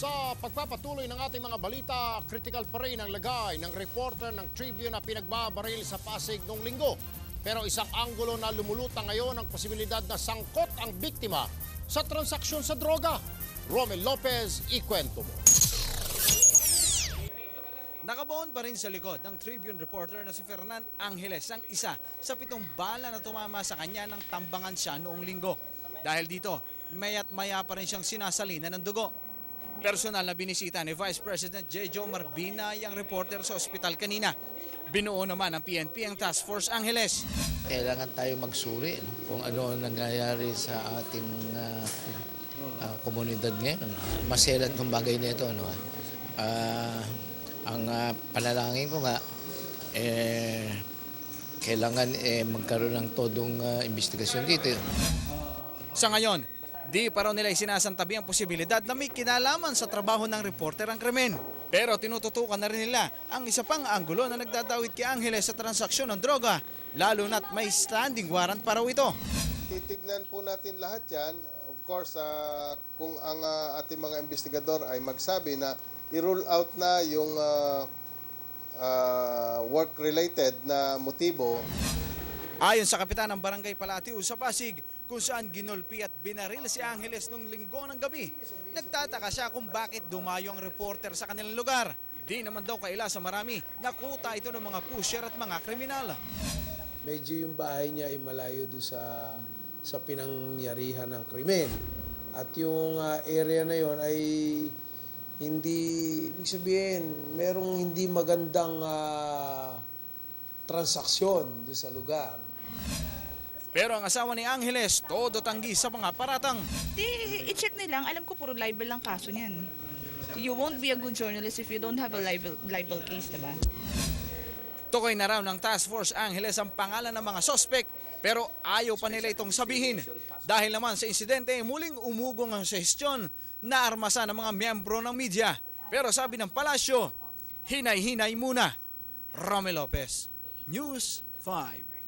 Sa pagpapatuloy ng ating mga balita, critical pa rin ang lagay ng reporter ng Tribune na pinagbabaril sa Pasig noong linggo. Pero isang anggulo na lumulutang ngayon ang posibilidad na sangkot ang biktima sa transaksyon sa droga. Romel Lopez, ikwento mo. Nakabaon pa rin sa likod ng Tribune reporter na si Fernan Angeles ang isa sa pitong bala na tumama sa kanya ng tambangan siya noong linggo. Dahil dito, mayat maya pa rin siyang sinasalina ng dugo. Personal na binisita ni Vice President J. Joe Marbina ang reporter sa ospital kanina. Binuo naman ng PNP ang Task Force Angeles. kailangan tayo magsuri no? kung ano ang nangyayari sa ating ah, ah, komunidad ngayon. Maselan kong bagay na ito. Ano, ah, ang ah, panalangin ko nga, eh, kailangan eh, magkaroon ng todong ah, investigasyon dito. Sa ngayon, di pa raw nila isinasantabi ang posibilidad na may kinalaman sa trabaho ng reporter ang krimen. Pero tinututukan na rin nila ang isa pang anggulo na nagdadawit kay Angeles sa transaksyon ng droga, lalo na't may standing warrant pa raw ito. Titignan po natin lahat yan. Of course, ah, kung ang ah, ating mga investigador ay magsabi na i-rule out na yung ah, ah, work-related na motibo, Ayon sa kapitan ng Barangay Palatiu sa Pasig, kung saan ginulpi at binaril si Angeles nung linggo ng gabi, nagtataka siya kung bakit dumayo ang reporter sa kanilang lugar. Di naman daw kaila sa marami, nakuta ito ng mga pusher at mga kriminal. medyo yung bahay niya ay malayo doon sa sa pinangyarihan ng krimen. At yung ah, area na yon ay hindi ibig sabihin merong hindi magandang ah, transaksyon doon sa lugar. Pero ang asawa ni Angeles, todo tanggi sa mga paratang. Di, i-check nilang. Alam ko puro libel lang kaso niyan. You won't be a good journalist if you don't have a libel, libel case, diba? Tukoy na raw ng Task Force Angeles ang pangalan ng mga sospek pero ayaw pa nila itong sabihin. Dahil naman sa insidente, muling umugong ang suggestion na armasa ng mga miyembro ng media. Pero sabi ng palasyo, hinay-hinay muna. Romy Lopez, News 5.